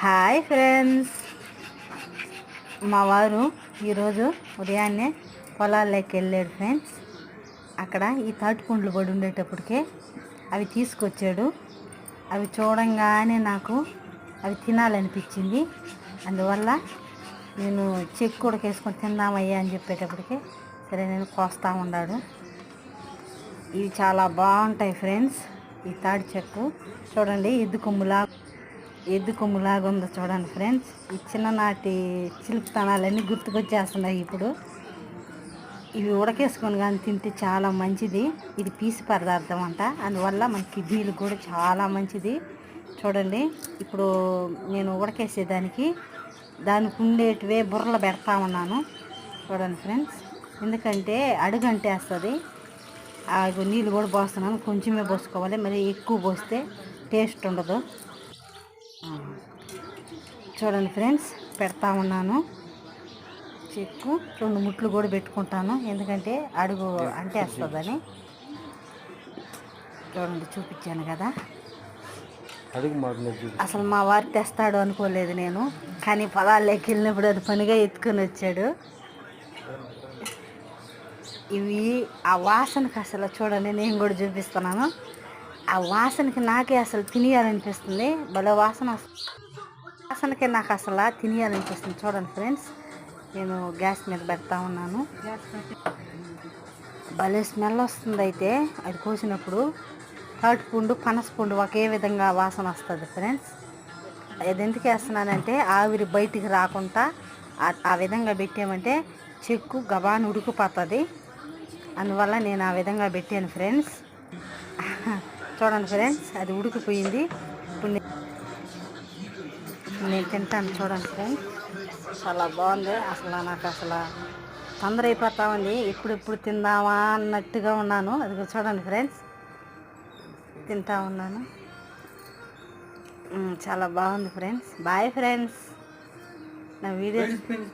Hi friends. మా వారు ఈరోజు ఉదయాన్నే పొలాల్లోకి వెళ్ళాడు ఫ్రెండ్స్. అక్కడ ఈ తాటిపండ్లు పడి ఉండేటప్పటికే అవి తీసుకొచ్చాడు. అవి చూడంగానే నాకు అవి తినాలనిపించింది. అందువల్ల నేను చెక్కు ఉడకేసుకొని తిందామయ్యా అని చెప్పేటప్పటికే సరే నేను కోస్తా ఉన్నాడు. ఇవి చాలా బాగుంటాయి ఫ్రెండ్స్ ఈ తాడి చెక్కు. చూడండి ఎద్దు కొమ్ములా ఎద్దు కొమ్ములాగా ఉందో చూడండి ఫ్రెండ్స్. ఈ చిన్ననాటి చిలుపుతనాలన్నీ గుర్తుకొచ్చేస్తున్నాయి ఇప్పుడు. ఇవి ఉడకేసుకొని కానీ తింటే చాలా మంచిది. ఇది పీసు పదార్థం అంట. అందువల్ల మన కిడ్నీలు కూడా చాలా మంచిది. చూడండి ఇప్పుడు నేను ఉడకేసేదానికి దానికి ఉండేటివే బుర్రలు పెడతా ఉన్నాను. చూడండి ఫ్రెండ్స్ ఎందుకంటే అడుగంటేస్తుంది. ఆ నీళ్ళు కూడా పోస్తున్నాను. కొంచెమే పోసుకోవాలి. మరి ఎక్కువ పోస్తే టేస్ట్ ఉండదు. చూడండి ఫ్రెండ్స్ పెడతా ఉన్నాను. చెక్కు రెండు ముట్లు కూడా పెట్టుకుంటాను. ఎందుకంటే అడుగు అంటే వస్తుందని చూడండి చూపించాను కదా. అసలు మా వారు తెస్తాడు అనుకోలేదు నేను. కానీ పొలాల్లోకి వెళ్ళినప్పుడు అది పనిగా ఎత్తుకొని వచ్చాడు. ఇవి ఆ వాసనకి అసలు చూడండి నేను కూడా చూపిస్తున్నాను. ఆ వాసనకి నాకే అసలు తినేయాలనిపిస్తుంది. భలే వాసన వస్తుంది. వాసనకి నాకు అసలు తినేయాలనిపిస్తుంది. చూడండి ఫ్రెండ్స్ నేను గ్యాస్ మీద పెడతా ఉన్నాను. భలే స్మెల్ వస్తుంది అయితే అది కోసినప్పుడు. తాటిపండు పనసపండు ఒకే విధంగా వాసన వస్తుంది ఫ్రెండ్స్. అది ఎందుకు వేస్తున్నానంటే ఆవిరి బయటికి రాకుండా ఆ- ఆ విధంగా పెట్టామంటే చెక్కు గబాన్ ఉడికిపోతుంది. అందువల్ల నేను ఆ విధంగా పెట్టాను ఫ్రెండ్స్. చూడండి ఫ్రెండ్స్ అది ఉడికిపోయింది. ఇప్పుడు నేను తింటాను చూడండి ఫ్రెండ్స్. చాలా బాగుంది. అసలు నాకు అసలు తొందర అయిపోతా ఉంది. ఇప్పుడిప్పుడు తిందామా అన్నట్టుగా ఉన్నాను. అది కూడా చూడండి ఫ్రెండ్స్. తింటా ఉన్నాను. చాలా బాగుంది ఫ్రెండ్స్. Bye friends. నా వీడియో